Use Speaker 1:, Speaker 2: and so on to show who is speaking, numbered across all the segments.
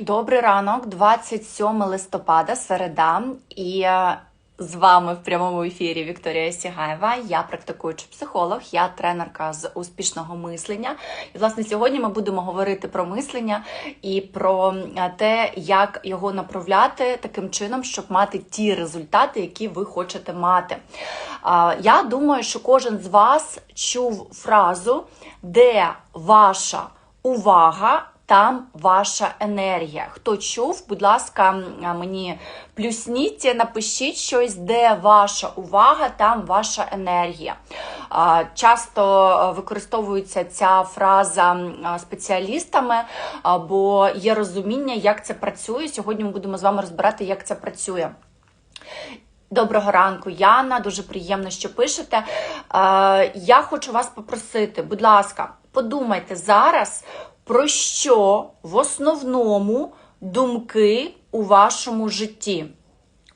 Speaker 1: Добрий ранок, 27 листопада, середа, і е, з вами в прямому ефірі Вікторія Сігаєва. Я практикуючий психолог, я тренерка з успішного мислення. І власне сьогодні ми будемо говорити про мислення і про е, те, як його направляти таким чином, щоб мати ті результати, які ви хочете мати. Я думаю, що кожен з вас чув фразу, де ваша увага там ваша енергія. Хто чув, будь ласка, мені плюсніть, напишіть щось, де ваша увага, там ваша енергія. Часто е, використовується ця фраза спеціалістами, бо є розуміння, як це працює. Сьогодні ми будемо з вами розбирати, як це працює. Доброго ранку, Яна. Дуже приємно, що пишете. Е, я хочу вас попросити, будь ласка, подумайте зараз, про що в основному думки у вашому житті.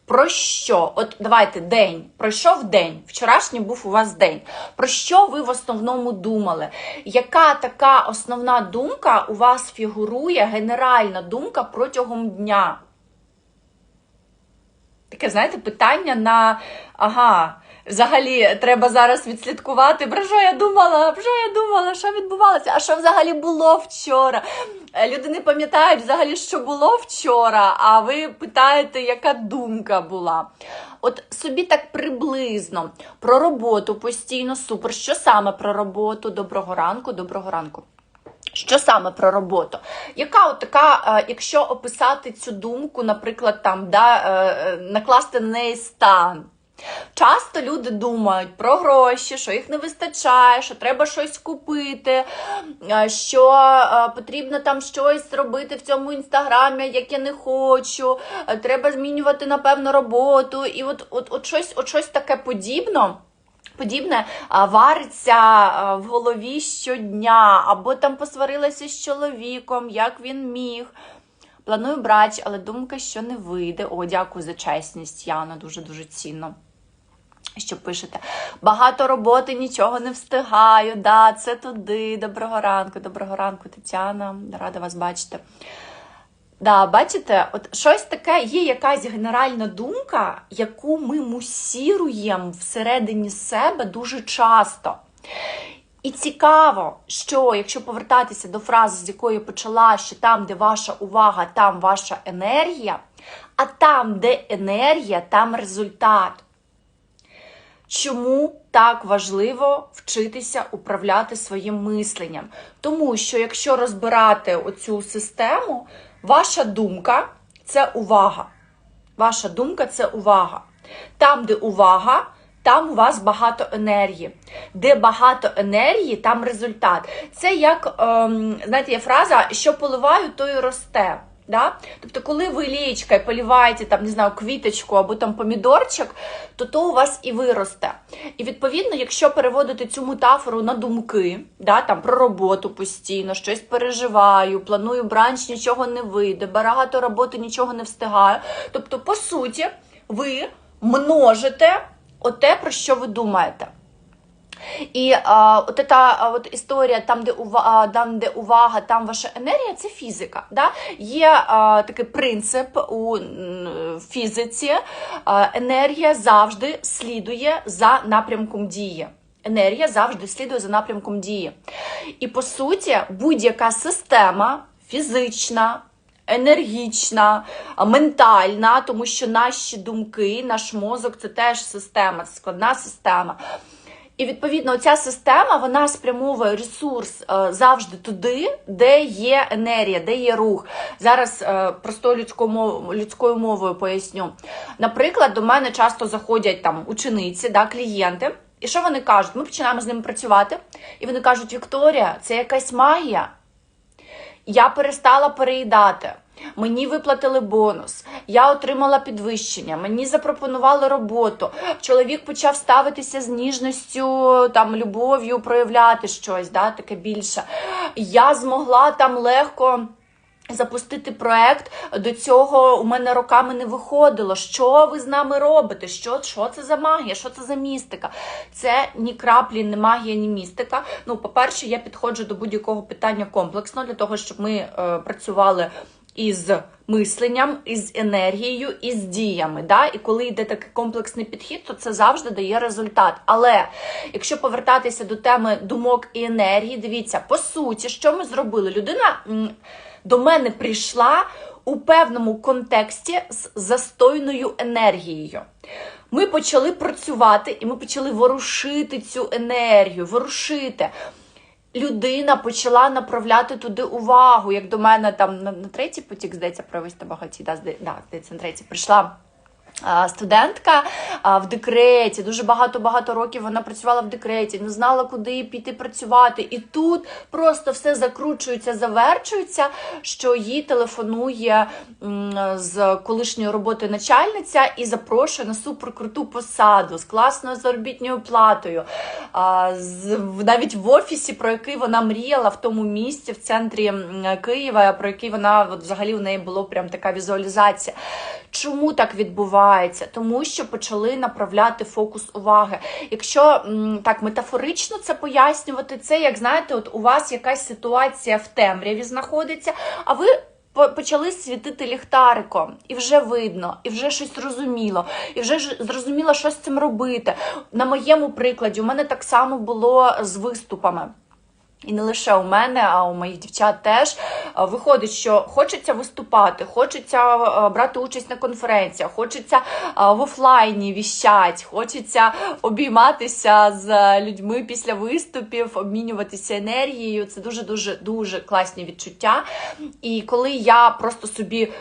Speaker 1: Про що? От давайте день. Пройшов день. Вчорашній був у вас день. Про що ви в основному думали? Яка така основна думка у вас фігурує, генеральна думка протягом дня? Таке, знаєте, питання на ага. Взагалі, треба зараз відслідкувати, про що я думала, про що я думала, що відбувалося, а що взагалі було вчора. Е, Люди не пам'ятають взагалі, що було вчора, а ви питаєте, яка думка була. От собі так приблизно про роботу постійно супер. Що саме про роботу? Доброго ранку, доброго ранку. Що саме про роботу? Яка от така, е, якщо описати цю думку, наприклад, там да, е, накласти на неї стан? Часто люди думають про гроші, що їх не вистачає, що треба щось купити, е, що е, потрібно там щось робити в цьому інстаграмі, як я не хочу, е, треба змінювати, напевно, роботу. І от, от, от, щось, от щось таке подібно. Подібне вариться в голові щодня, або там посварилася з чоловіком, як він міг. Планую брач, але думка, що не вийде. О, дякую за чесність, Яна, дуже-дуже цінно. Що пишете? Багато роботи, нічого не встигаю. Да, це туди. Доброго ранку, доброго ранку, Тетяна. Рада вас бачити. Да, бачите, от щось таке є якась генеральна думка, яку ми мусіруємо всередині себе дуже часто. І цікаво, що якщо повертатися до фрази, з якої почала, що там, де ваша увага, там ваша енергія, а там, де енергія, там результат. Чому так важливо вчитися управляти своїм мисленням? Тому що якщо розбирати оцю систему, ваша думка це увага. Ваша думка це увага. Там, де увага, там у вас багато енергії. Де багато енергії, там результат. Це як, ем, знаєте, є фраза, що поливаю, то і росте. Да? Тобто, коли ви лієчкою поліваєте там, не знаю, квіточку або там помідорчик, то то у вас і виросте. І відповідно, якщо переводити цю метафору на думки, да, там про роботу постійно, щось переживаю, планую бранч, нічого не вийде, багато роботи, нічого не встигаю. Тобто, по суті, ви множите оте, про що ви думаєте. І а, от ця а, от історія, там де, увага, там, де увага, там ваша енергія, це фізика. Да? Є а, такий принцип у фізиці, а, енергія завжди слідує за напрямком дії. Енергія завжди слідує за напрямком дії. І по суті, будь-яка система фізична, енергічна, ментальна, тому що наші думки, наш мозок це теж система, це складна система. І відповідно ця система вона спрямовує ресурс е, завжди туди, де є енергія, де є рух. Зараз е, простою людською мовою, поясню. Наприклад, до мене часто заходять там учениці, да, клієнти. І що вони кажуть? Ми починаємо з ними працювати, і вони кажуть: Вікторія, це якась магія. Я перестала переїдати. Мені виплатили бонус, я отримала підвищення, мені запропонували роботу. Чоловік почав ставитися з ніжністю, там любов'ю, проявляти щось, да, таке більше. Я змогла там легко. Запустити проект до цього у мене роками не виходило. Що ви з нами робите? Що що це за магія? Що це за містика? Це ні краплі, не магія, ні містика. Ну, по-перше, я підходжу до будь-якого питання комплексно для того, щоб ми е, працювали із мисленням, із енергією, із діями. Да? І коли йде такий комплексний підхід, то це завжди дає результат. Але якщо повертатися до теми думок і енергії, дивіться, по суті, що ми зробили? Людина до мене прийшла у певному контексті з застойною енергією. Ми почали працювати і ми почали ворушити цю енергію, ворушити людина почала направляти туди увагу, як до мене там на, на третій потік, здається, провести багаті, да, зда- здається, на третій прийшла. Студентка в декреті, дуже багато-багато років вона працювала в декреті, не знала, куди піти працювати. І тут просто все закручується, заверчується, що їй телефонує з колишньої роботи начальниця і запрошує на суперкруту посаду з класною заробітною платою. Навіть в офісі, про який вона мріяла в тому місці в центрі Києва, про який вона от, взагалі у неї було прям така візуалізація. Чому так відбувається? Тому що почали направляти фокус уваги. Якщо так метафорично це пояснювати, це як знаєте, от у вас якась ситуація в темряві знаходиться, а ви. Почали світити ліхтариком, і вже видно, і вже щось зрозуміло, і вже зрозуміло, що з цим робити. На моєму прикладі у мене так само було з виступами. І не лише у мене, а у моїх дівчат теж Е, виходить, що хочеться виступати, хочеться е, брати участь на конференціях, хочеться е, в офлайні віщать, хочеться обійматися з людьми після виступів, обмінюватися енергією. Це дуже дуже дуже класні відчуття. І коли я просто собі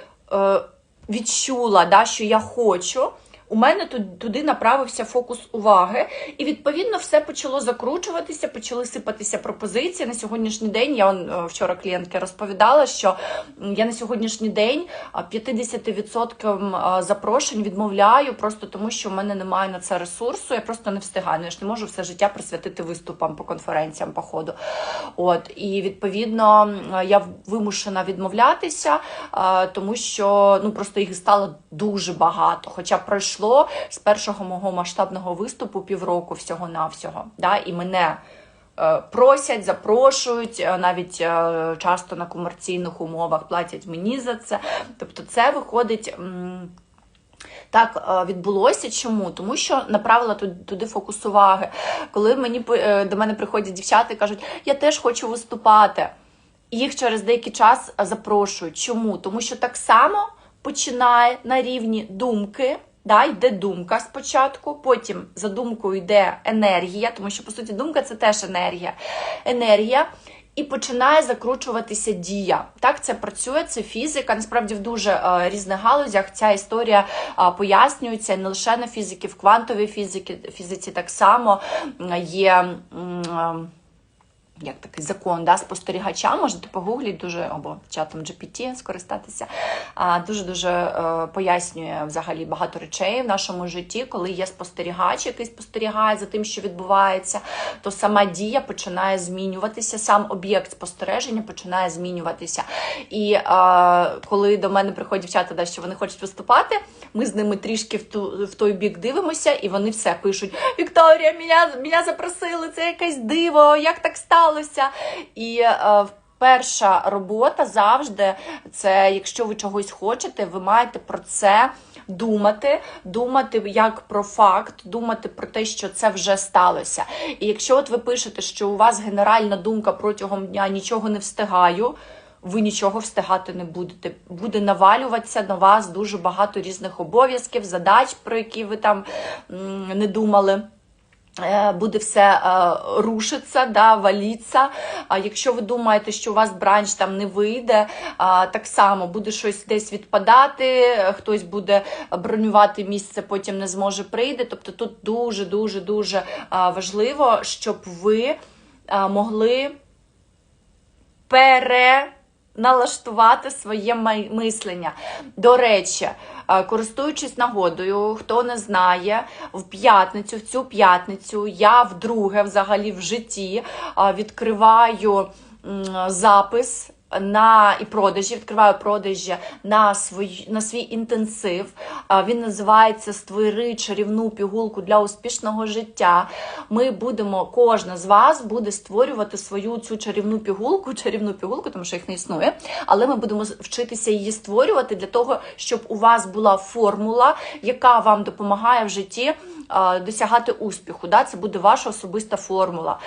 Speaker 1: відчула, що я хочу. У мене туди направився фокус уваги, і відповідно все почало закручуватися, почали сипатися пропозиції. На сьогоднішній день я е, вчора клієнтки розповідала, що я на сьогоднішній день а, 50% е, запрошень відмовляю, просто тому що в мене немає на це ресурсу. Я просто не встигаю. Ну, Я ж не можу все життя присвятити виступам по конференціям, по ходу. От і відповідно я вимушена відмовлятися, тому що ну просто їх стало дуже багато. Хоча пройшло з першого мого масштабного виступу півроку всього навсього. Да, і мене. е, Просять, запрошують, е, навіть е, часто на комерційних умовах платять мені за це. Тобто, це виходить так відбулося. Чому? Тому що направила туди, фокус уваги. Коли мені до мене приходять дівчата і кажуть, я теж хочу виступати. Їх через деякий час запрошують. Чому? Тому що так само починає на рівні думки. Да, йде думка спочатку, потім за думкою йде енергія, тому що по суті думка це теж енергія. Енергія. І починає закручуватися дія. Так це працює, це фізика. Насправді в дуже е, різних галузях ця історія е, пояснюється не лише на фізики, в квантовій фізиці, фізиці так само є. м, е, як такий закон да, спостерігача, можете погугліть дуже або чатом GPT скористатися. А, дуже дуже пояснює взагалі багато речей в нашому житті. Коли є спостерігач, який спостерігає за тим, що відбувається, то сама дія починає змінюватися, сам об'єкт спостереження починає змінюватися. І е, коли до мене приходять дівчата, да, що вони хочуть виступати, ми з ними трішки в, ту, в той бік дивимося, і вони все пишуть: Вікторія, мене, мене запросили, це якесь диво, як так сталося? І е, перша робота завжди це, якщо ви чогось хочете, ви маєте про це думати, думати як про факт, думати про те, що це вже сталося. І якщо от ви пишете, що у вас генеральна думка протягом дня нічого не встигаю. Ви нічого встигати не будете. Буде навалюватися на вас дуже багато різних обов'язків, задач, про які ви там не думали. Е, Буде все е, рушиться, да, валіться. А якщо ви думаєте, що у вас бранч там не вийде, так само буде щось десь відпадати, е, хтось буде бронювати місце, потім не зможе прийти. Тобто тут дуже дуже дуже а, важливо, щоб ви могли переналаштувати своє мислення. До речі, е, користуючись нагодою, хто не знає, в п'ятницю, в цю п'ятницю я вдруге взагалі в житті е, відкриваю запис на і продажі, відкриваю продажі на свій, на свій інтенсив. Він називається Створи чарівну пігулку для успішного життя. Ми будемо, кожна з вас буде створювати свою цю чарівну пігулку, чарівну пігулку, тому що їх не існує. Але ми будемо вчитися її створювати для того, щоб у вас була формула, яка вам допомагає в житті досягати успіху. Це буде ваша особиста формула.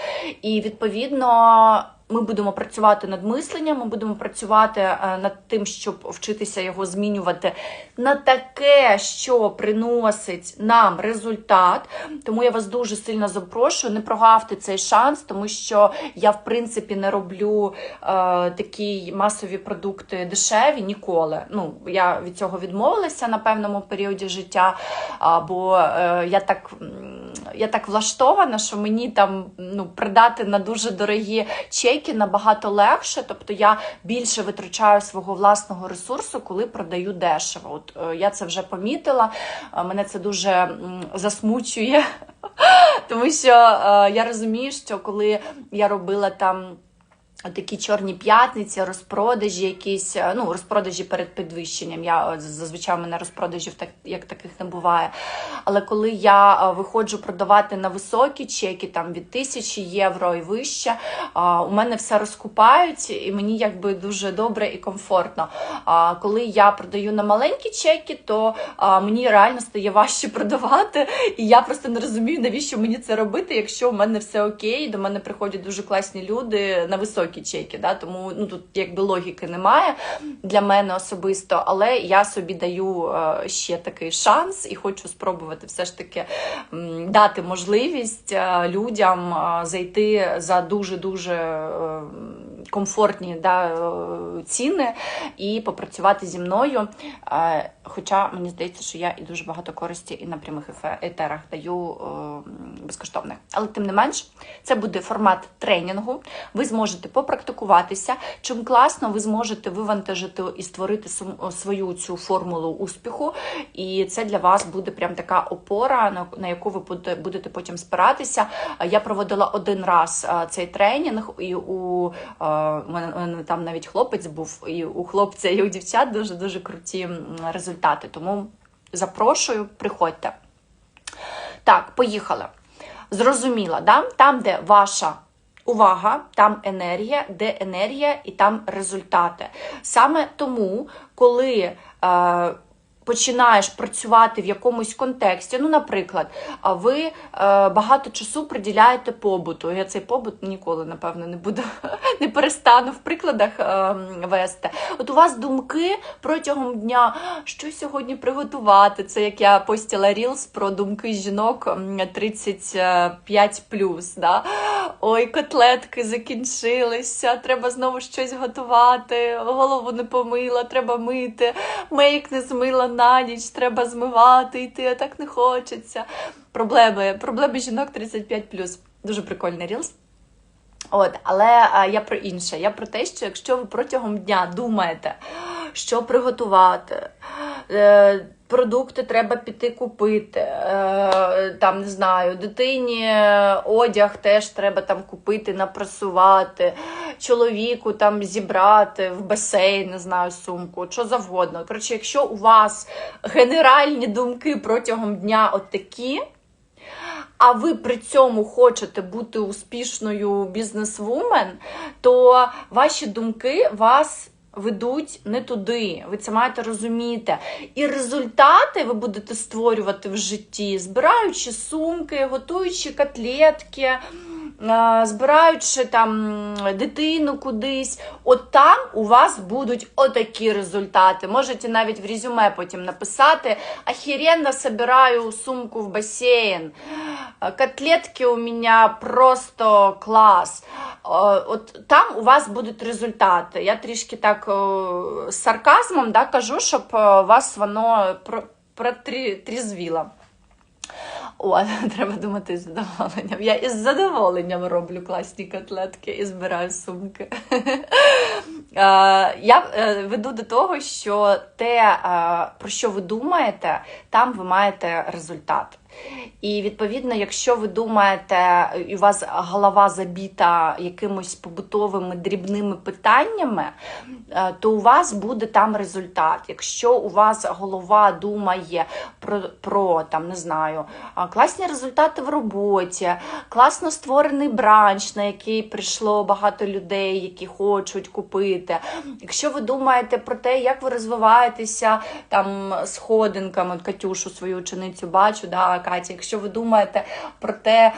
Speaker 1: І відповідно. Ми будемо працювати над мисленням, ми будемо працювати е, над тим, щоб вчитися його змінювати на таке, що приносить нам результат. Тому я вас дуже сильно запрошую, не прогавте цей шанс, тому що я, в принципі, не роблю е, такі масові продукти дешеві ніколи. Ну, я від цього відмовилася на певному періоді життя, а, бо е, я так. Я так влаштована, що мені там ну, придати на дуже дорогі чеки набагато легше. Тобто я більше витрачаю свого власного ресурсу, коли продаю дешево. От е, я це вже помітила. е, Мене це дуже засмучує, тому що е, я розумію, що коли я робила там. Такі чорні п'ятниці, розпродажі, якісь е, ну розпродажі перед підвищенням. Я е, зазвичай у мене розпродажів так як таких не буває. Але коли я е, виходжу продавати на високі чеки, там від тисячі євро і вище, у мене все розкупають, і мені якби дуже добре і комфортно. А коли я продаю на маленькі чеки, то мені реально стає важче продавати, і я просто не розумію, навіщо мені це робити, якщо у мене все окей, до мене приходять дуже класні люди на високі чеки. Да? Тому ну тут якби логіки немає для мене особисто, але я собі даю е, ще такий шанс і хочу спробувати все ж таки дати можливість е, людям е, зайти за дуже дуже комфортні да, е, ціни і попрацювати зі мною. Е, Хоча мені здається, що я і дуже багато користі і на прямих етерах даю е, безкоштовних. Але тим не менш, це буде формат тренінгу. Ви зможете попрактикуватися. Чим класно, ви зможете вивантажити і створити свою цю формулу успіху. І це для вас буде прям така опора, на, яку ви будете потім спиратися. Я проводила один раз цей тренінг, і у мене, там навіть хлопець був, і у хлопця, і у дівчат дуже дуже круті результати. Тому запрошую, приходьте. Так, поїхали. Зрозуміла, да? там, де ваша увага, там енергія, де енергія і там результати. Саме тому, коли е, починаєш працювати в якомусь контексті, ну, наприклад, ви е, багато часу приділяєте побуту. Я цей побут ніколи, напевно, не буду, не перестану в прикладах е, вести. От у вас думки протягом дня, що сьогодні приготувати. Це як я постіла Reels про думки жінок м, 35 да? Ой, котлетки закінчилися, треба знову щось готувати, голову не помила, треба мити, мейк не змила на ніч, треба змивати, йти, а так не хочеться. Проблеми, проблеми жінок 35 Дуже прикольний рілс. От, але а, я про інше. Я про те, що якщо ви протягом дня думаєте, що приготувати, продукти треба піти купити, е, там не знаю, дитині одяг теж треба там купити, напрасувати, чоловіку там зібрати в басейн, не знаю, сумку, що завгодно. Коротше, якщо у вас генеральні думки протягом дня такі, а ви при цьому хочете бути успішною бізнес-вумен, то ваші думки вас ведуть не туди. Ви це маєте розуміти. І результати ви будете створювати в житті, збираючи сумки, готуючи котлетки. Збираючи там дитину кудись, от там у вас будуть отакі результати. Можете навіть в резюме потім написати: Охеренно собираю сумку в басейн. Котлетки у мене просто клас. Е, От там у вас будуть результати. Я трішки так е, з сарказмом да, кажу, щоб е, вас воно протрізвіло. О, треба думати з задоволенням. Я із задоволенням роблю класні котлетки і збираю сумки. Я веду до того, що те, про що ви думаєте, там ви маєте результат. І відповідно, якщо ви думаєте, і у вас голова забіта якимось побутовими дрібними питаннями, е, то у вас буде там результат. Якщо у вас голова думає про, про там, не знаю, класні результати в роботі, класно створений бранч, на який прийшло багато людей, які хочуть купити. Якщо ви думаєте про те, як ви розвиваєтеся там сходинками, Катюшу свою ученицю бачу, да, Катя, якщо ви думаєте про те,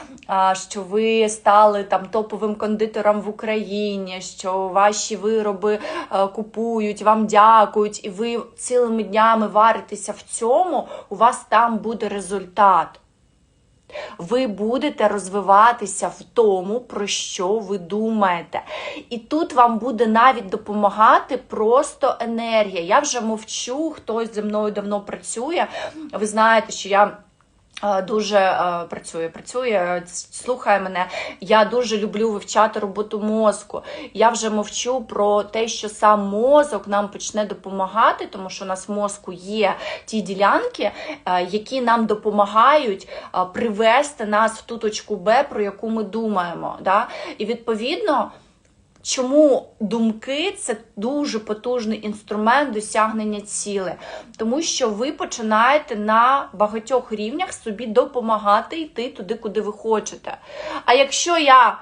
Speaker 1: що ви стали там топовим кондитером в Україні, що ваші вироби е, купують, вам дякують, і ви цілими днями варитеся в цьому, у вас там буде результат. Ви будете розвиватися в тому, про що ви думаєте. І тут вам буде навіть допомагати просто енергія. Я вже мовчу, хтось зі мною давно працює. Ви знаєте, що я. Е, Дуже е, працює, працює, слухає мене. Я дуже люблю вивчати роботу мозку. Я вже мовчу про те, що сам мозок нам почне допомагати, тому що у нас в мозку є ті ділянки, е, які нам допомагають привести нас в ту точку Б, про яку ми думаємо. Да? І відповідно. Чому думки це дуже потужний інструмент досягнення ціли. Тому що ви починаєте на багатьох рівнях собі допомагати йти туди, куди ви хочете. А якщо я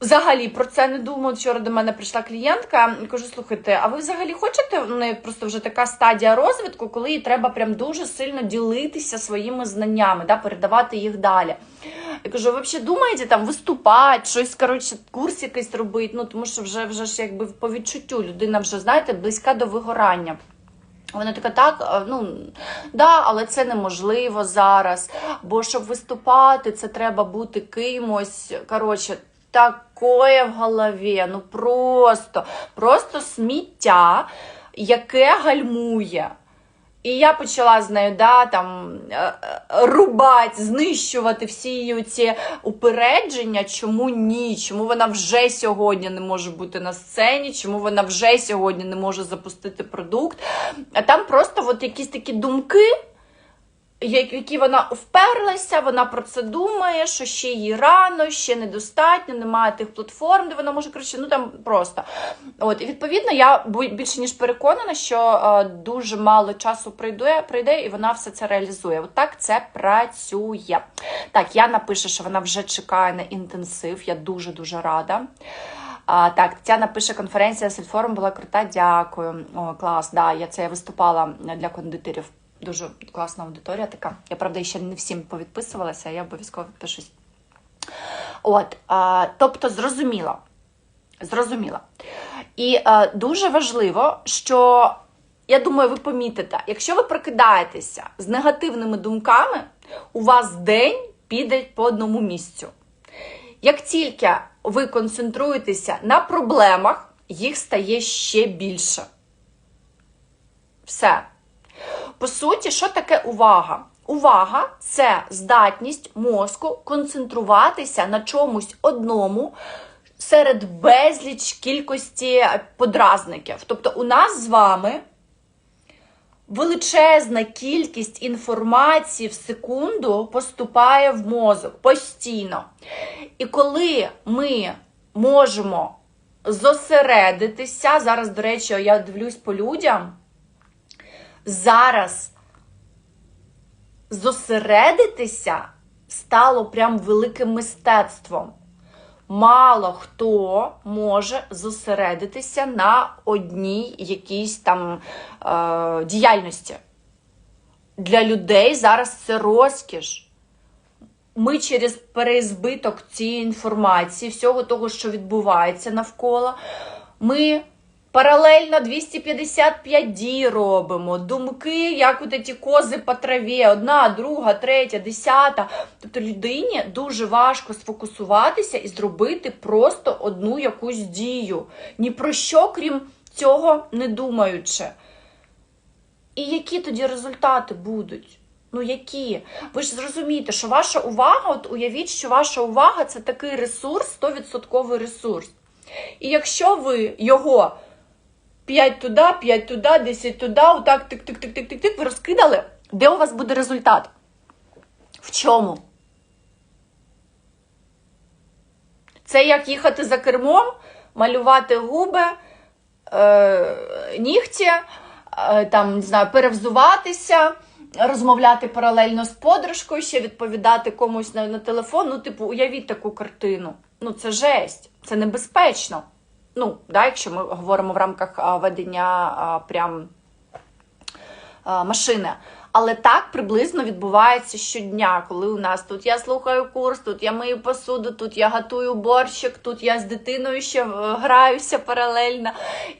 Speaker 1: взагалі про це не думаю, вчора до мене прийшла клієнтка кажу: слухайте, а ви взагалі хочете? У неї просто вже така стадія розвитку, коли їй треба прям дуже сильно ділитися своїми знаннями, да, передавати їх далі. Я кажу, ви взагалі думаєте там виступати, щось, коротше, курс якийсь робити? Ну, тому що вже, вже ж якби по відчуттю людина вже, знаєте, близька до вигорання. Вона така, так, ну да, але це неможливо зараз. Бо щоб виступати, це треба бути кимось. Коротше, такое в голові. Ну просто, просто сміття, яке гальмує. І я почала з нею да, там, е, е, рубати, знищувати всі її ці упередження, чому ні, чому вона вже сьогодні не може бути на сцені, чому вона вже сьогодні не може запустити продукт. А там просто от якісь такі думки, які вона вперлася, вона про це думає, що ще їй рано, ще недостатньо, немає тих платформ, де вона може коротше, ну там просто. От і відповідно, я більше ніж переконана, що е, дуже мало часу прийде, прийде, і вона все це реалізує. От так це працює. Так, Яна пише, що вона вже чекає на інтенсив. Я дуже дуже рада. А, так, Тетяна пише, конференція з Сельфорум була крута. Дякую. О, клас, да, я це я виступала для кондитерів. Дуже класна аудиторія така. Я правда ще не всім повідписувалася, я обов'язково підпишусь. От, а, тобто, зрозуміло. Зрозуміло. І е, дуже важливо, що я думаю, ви помітите, якщо ви прокидаєтеся з негативними думками, у вас день піде по одному місцю. Як тільки ви концентруєтеся на проблемах, їх стає ще більше. Все. По суті, що таке увага? Увага це здатність мозку концентруватися на чомусь одному серед безліч кількості подразників. Тобто, у нас з вами величезна кількість інформації в секунду поступає в мозок постійно. І коли ми можемо зосередитися, зараз, до речі, я дивлюсь по людям, зараз зосередитися стало прям великим мистецтвом. Мало хто може зосередитися на одній якійсь там е, діяльності. Для людей зараз це розкіш. Ми через переізбиток цієї інформації, всього того, що відбувається навколо, ми паралельно 255 дій робимо, думки, як от ці кози по траві, одна, друга, третя, десята. Тобто людині дуже важко сфокусуватися і зробити просто одну якусь дію. Ні про що, крім цього, не думаючи. І які тоді результати будуть? Ну які? Ви ж зрозумієте, що ваша увага, от уявіть, що ваша увага це такий ресурс, 100% ресурс. І якщо ви його 5 туди, 5 туди, 10 туди, отак тик-тик-тик-тик-тик-тик, ви розкидали, де у вас буде результат? В чому? Це як їхати за кермом, малювати губи, е, нігті, е, там, не знаю, перевзуватися, розмовляти паралельно з подружкою, ще відповідати комусь на, на телефон. Ну, типу, уявіть таку картину. Ну, це жесть, це небезпечно. Ну, да, якщо ми говоримо в рамках ведення прям машини. Але так приблизно відбувається щодня, коли у нас тут я слухаю курс, тут я мию посуду, тут я готую борщик, тут я з дитиною ще е, граюся паралельно.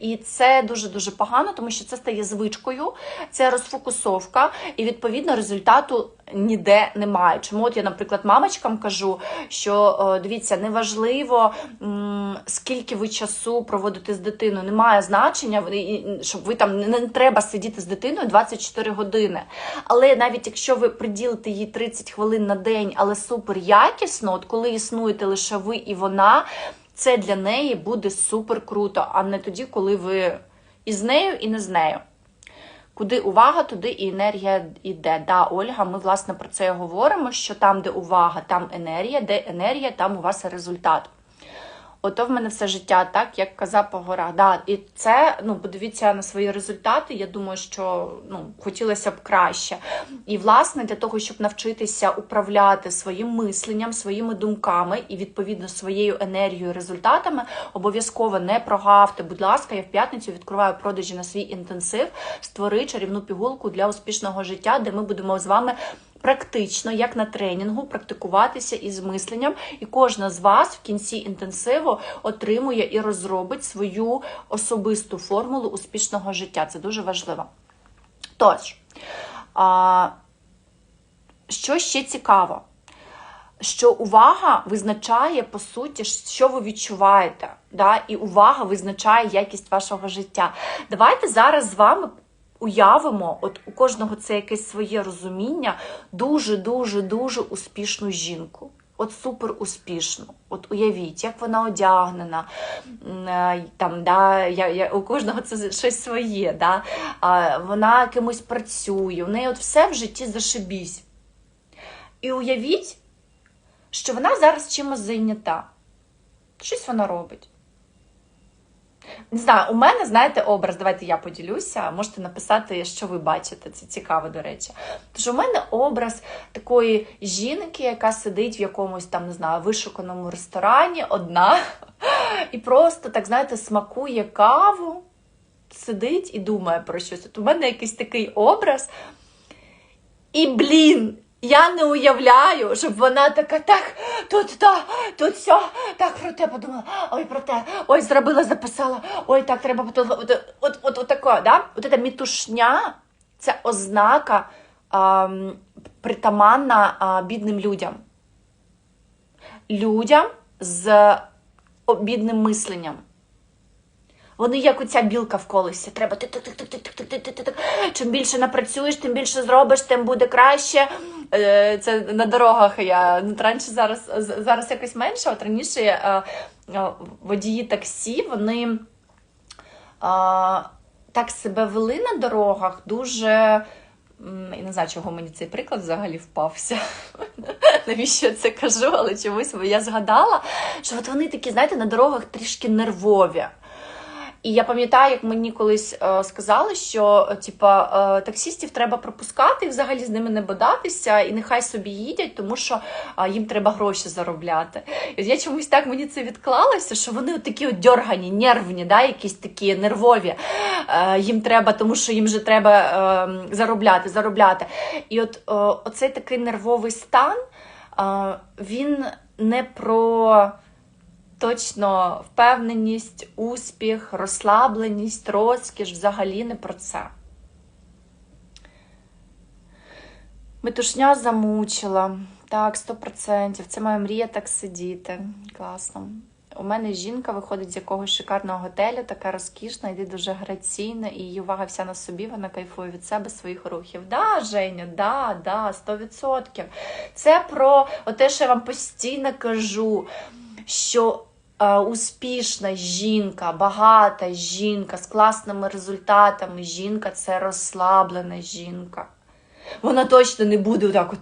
Speaker 1: І це дуже-дуже погано, тому що це стає звичкою, це розфокусовка, і відповідно результату ніде немає. Чому от я, наприклад, мамочкам кажу, що е, дивіться, неважливо, скільки ви часу проводите з дитиною, немає значення, щоб ви там не треба сидіти з дитиною 24 години. Але навіть якщо ви приділите їй 30 хвилин на день, але супер якісно, от коли існуєте лише ви і вона, це для неї буде супер круто, а не тоді, коли ви і з нею, і не з нею. Куди увага, туди і енергія йде. Да, Ольга, ми власне про це і говоримо, що там, де увага, там енергія, де енергія, там у вас результат. Ото в мене все життя, так, як каза по горах. Да, і це, ну, подивіться на свої результати. Я думаю, що ну, хотілося б краще. І, власне, для того, щоб навчитися управляти своїм мисленням, своїми думками і, відповідно, своєю енергією, результатами, обов'язково не прогавте. Будь ласка, я в п'ятницю відкриваю продажі на свій інтенсив, створи чарівну пігулку для успішного життя, де ми будемо з вами практично, як на тренінгу, практикуватися із мисленням, і кожна з вас в кінці інтенсиву отримує і розробить свою особисту формулу успішного життя. Це дуже важливо. Тож, а, що ще цікаво? Що увага визначає по суті, що ви відчуваєте, да? і увага визначає якість вашого життя. Давайте зараз з вами уявимо, от у кожного це якесь своє розуміння, дуже, дуже, успішну жінку. От супер успішну. От уявіть, як вона одягнена. е, Там, да, я, я, у кожного це щось своє. Да? А, вона кимось працює, у неї от все в житті зашибісь. І уявіть, що вона зараз чимось зайнята. Щось вона робить. Не знаю, у мене, знаєте, образ, давайте я поділюся. Можете написати, що ви бачите. Це цікаво, до речі. Тож у мене образ такої жінки, яка сидить в якомусь там, не знаю, вишуканому ресторані, одна, і просто, так знаєте, смакує каву, сидить і думає про щось. От у мене якийсь такий образ. І, блін, я не уявляю, щоб вона така, так, тут то, тут все, так про те подумала, ой, про те, ой, зробила, записала, ой, так, треба. От, от, от, от таке, да? От ця мітушня це ознака ам, притаманна а, бідним людям. Людям з бідним мисленням. Вони як оця білка в колесі. Треба. Чим більше напрацюєш, тим більше зробиш, тим буде краще. Е, Це на дорогах я ну, раніше зараз, зараз якось менше, от раніше е, е, водії таксі, вони е, так себе вели на дорогах дуже. Я не знаю, чого мені цей приклад взагалі впався. Навіщо я це кажу, але чомусь я згадала, що от вони такі, знаєте, на дорогах трішки нервові. І я пам'ятаю, як мені колись е, сказали, що е, типа е, таксістів треба пропускати і взагалі з ними не бодатися, і нехай собі їдять, тому що е, їм треба гроші заробляти. І я чомусь так мені це відклалося, що вони от такі от дьоргані, нервні, да, якісь такі нервові. Е, їм треба, тому що їм же треба е, заробляти, заробляти. І от е, оцей такий нервовий стан, е, він не про точно впевненість, успіх, розслабленість, розкіш взагалі не про це. Метушня замучила. Так, 100%. Це моя мрія так сидіти. Класно. У мене жінка виходить з якогось шикарного готелю, така розкішна, йде дуже граційна, і її увага вся на собі, вона кайфує від себе, своїх рухів. Да, Женя, да, да, 100%. Це про те, що я вам постійно кажу, що успішна жінка, багата жінка з класними результатами жінка це розслаблена жінка. Вона точно не буде отак от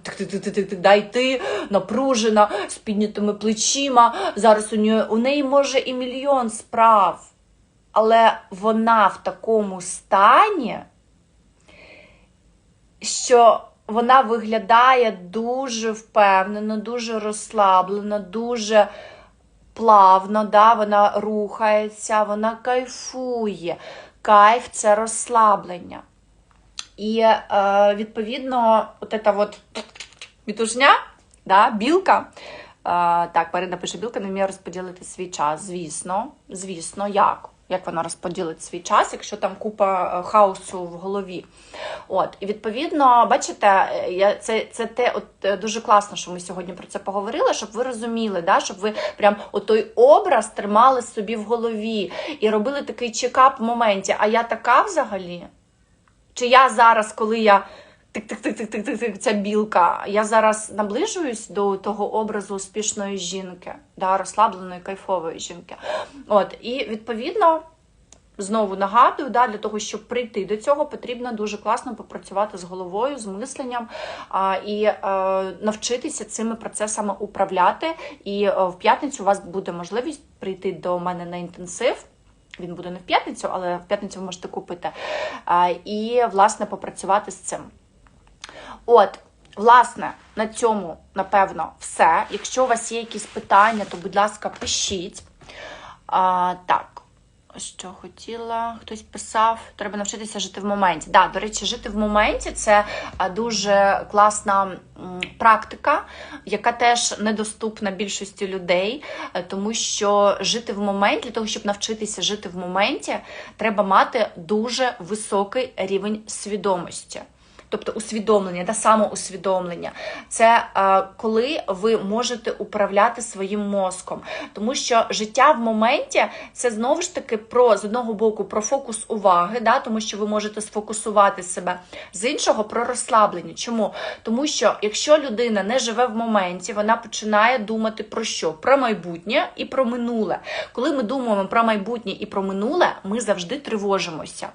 Speaker 1: йти напружена, з піднятими плечима. Зараз у неї, у неї може і мільйон справ. Але вона в такому стані, що вона виглядає дуже впевнено, дуже розслаблено, дуже плавно, да, вона рухається, вона кайфує. Кайф це розслаблення. І е, відповідно, от ця от мітушня, да, білка. Е, так, Марина пише, білка не вміє розподілити свій час. Звісно, звісно, як? Як вона розподілить свій час, якщо там купа е, хаосу в голові. От, і відповідно, бачите, е, я, це, це те, от е, дуже класно, що ми сьогодні про це поговорили, щоб ви розуміли, да, щоб ви прям той образ тримали собі в голові і робили такий чекап в моменті. А я така взагалі? Чи я зараз, коли я тик-тик-тик-тик-тик-тик, ця білка, я зараз наближуюсь до того образу успішної жінки, да, розслабленої, кайфової жінки. От, і відповідно. Знову нагадую, да, для того, щоб прийти до цього, потрібно дуже класно попрацювати з головою, з мисленням а, і а, навчитися цими процесами управляти. І а, в п'ятницю у вас буде можливість прийти до мене на інтенсив. Він буде не в п'ятницю, але в п'ятницю ви можете купити. А, і, власне, попрацювати з цим. От, власне, на цьому, напевно, все. Якщо у вас є якісь питання, то, будь ласка, пишіть. А, Так. Що хотіла, хтось писав, треба навчитися жити в моменті. Да, до речі, жити в моменті це дуже класна практика, яка теж недоступна більшості людей, е, тому що жити в моменті, для того, щоб навчитися жити в моменті, треба мати дуже високий рівень свідомості. Тобто усвідомлення, та самоусвідомлення. Це е, коли ви можете управляти своїм мозком. Тому що життя в моменті це знову ж таки про з одного боку про фокус уваги, да, тому що ви можете сфокусувати себе, з іншого про розслаблення. Чому? Тому що якщо людина не живе в моменті, вона починає думати про що? Про майбутнє і про минуле. Коли ми думаємо про майбутнє і про минуле, ми завжди тривожимося.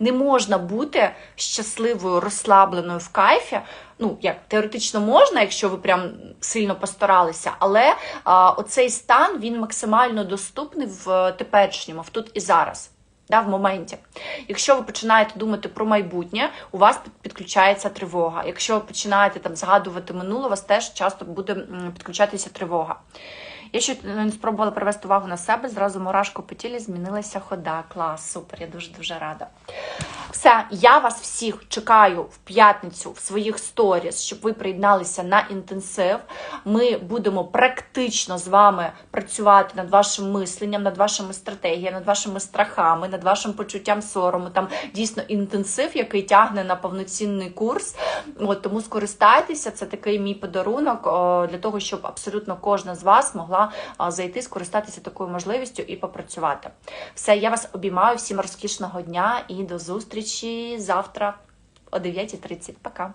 Speaker 1: Не можна бути щасливою, розслабленою в кайфі. Ну, як теоретично можна, якщо ви прям сильно постаралися, але а, оцей стан він максимально доступний в теперішньому, в тут і зараз. Да, в моменті. Якщо ви починаєте думати про майбутнє, у вас підключається тривога. Якщо ви починаєте там згадувати минуле, у вас теж часто буде підключатися тривога. Я ще спробувала привести увагу на себе, зразу мурашку по тілі змінилася хода. Клас, супер, я дуже-дуже рада. Все, я вас всіх чекаю в п'ятницю в своїх сторіс, щоб ви приєдналися на інтенсив. Ми будемо практично з вами працювати над вашим мисленням, над вашими стратегіями, над вашими страхами, над вашим почуттям сорому. Там дійсно інтенсив, який тягне на повноцінний курс. От Тому скористайтеся, це такий мій подарунок о, для того, щоб абсолютно кожна з вас могла зайти, скористатися такою можливістю і попрацювати. Все, я вас обіймаю, всім розкішного дня і до зустрічі завтра о 9.30. Пока.